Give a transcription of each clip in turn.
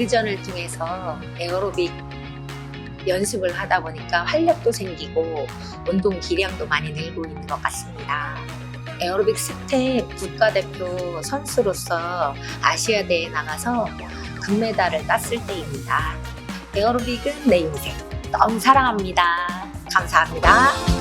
리그전을 통해서 에어로빅 연습을 하다 보니까 활력도 생기고 운동 기량도 많이 늘고 있는 것 같습니다. 에어로빅 스텝 국가대표 선수로서 아시아대에 나가서 금메달을 땄을 때입니다. 에어로빅은 내 인생. 너무 사랑합니다. 감사합니다.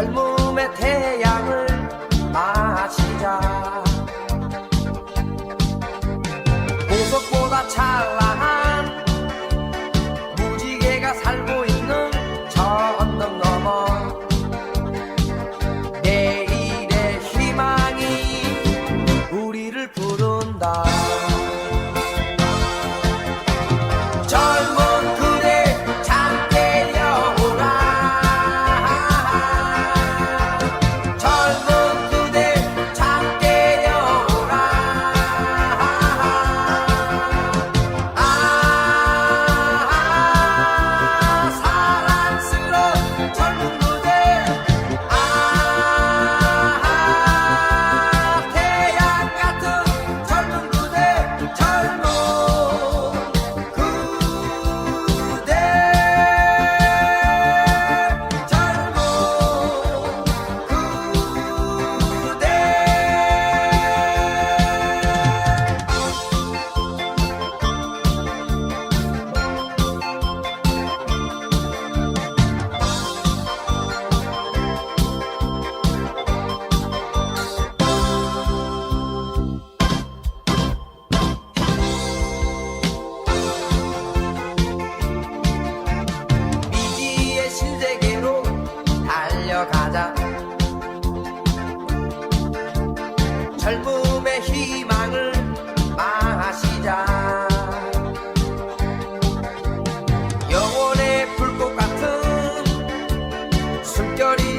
젊음의 태양을 마시자. 보석보다 찬란한 무지개가 살고 있는 저 언덕 너머. 내일의 희망이 우리를 부른다. 젊은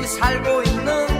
살고 있는